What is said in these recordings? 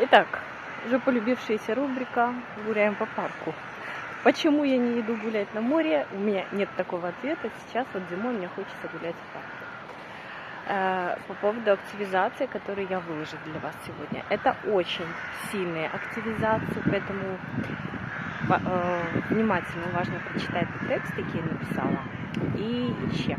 Итак, уже полюбившаяся рубрика «Гуляем по парку». Почему я не иду гулять на море? У меня нет такого ответа. Сейчас вот зимой мне хочется гулять в парке. Э, По поводу активизации, которую я выложу для вас сегодня. Это очень сильные активизации, поэтому э, внимательно, уважно прочитайте текст, який я написала. І ще.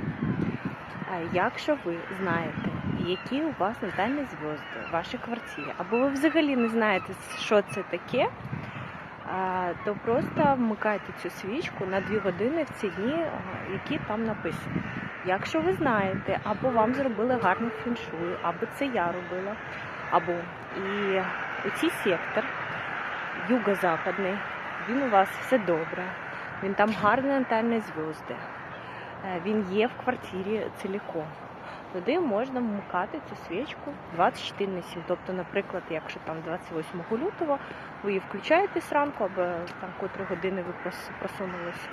А Якщо ви знаєте, які у вас натальні зв'язки в вашій квартирі, або ви взагалі не знаєте, що це таке, то просто вмикайте цю свічку на 2 години в ці дні, які там написані. Якщо ви знаєте, або вам зробили гарний фіншуй, або це я робила, або і у цей сектор, юго-западний, він у вас все добре, він там гарні натальні зв'язки, е, він є в квартирі ціліком. Туди можна вмикати цю свічку 24 на 7. Тобто, наприклад, якщо там 28 лютого ви її включаєте зранку, або там котрі години ви прос- просунулись,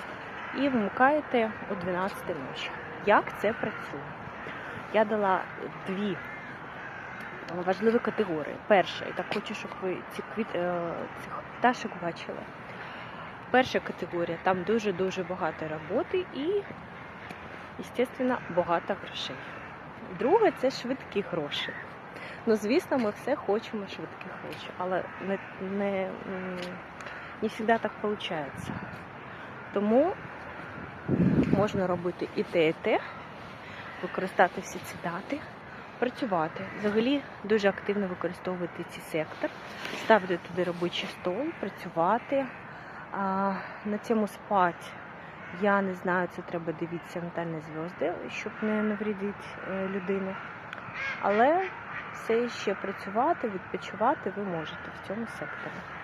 і вмикаєте о 12 ночі. Як це працює? Я дала дві важливі категорії. Перше, і так хочу, щоб ви ці квіт, е, цих пташок бачили. Перша категорія там дуже-дуже багато роботи і, звісно, багато грошей. Друге це швидкі гроші. Ну, звісно, ми все хочемо швидкі гроші, але не, не, не завжди так виходить. Тому можна робити і те, і те, використати всі ці дати, працювати. Взагалі дуже активно використовувати цей сектор, ставити туди робочий стол, працювати. На цьому спати. Я не знаю, це треба дивитися натальні зв'язки, щоб не навредити людину. людині. Але все ще працювати, відпочивати ви можете в цьому секторі.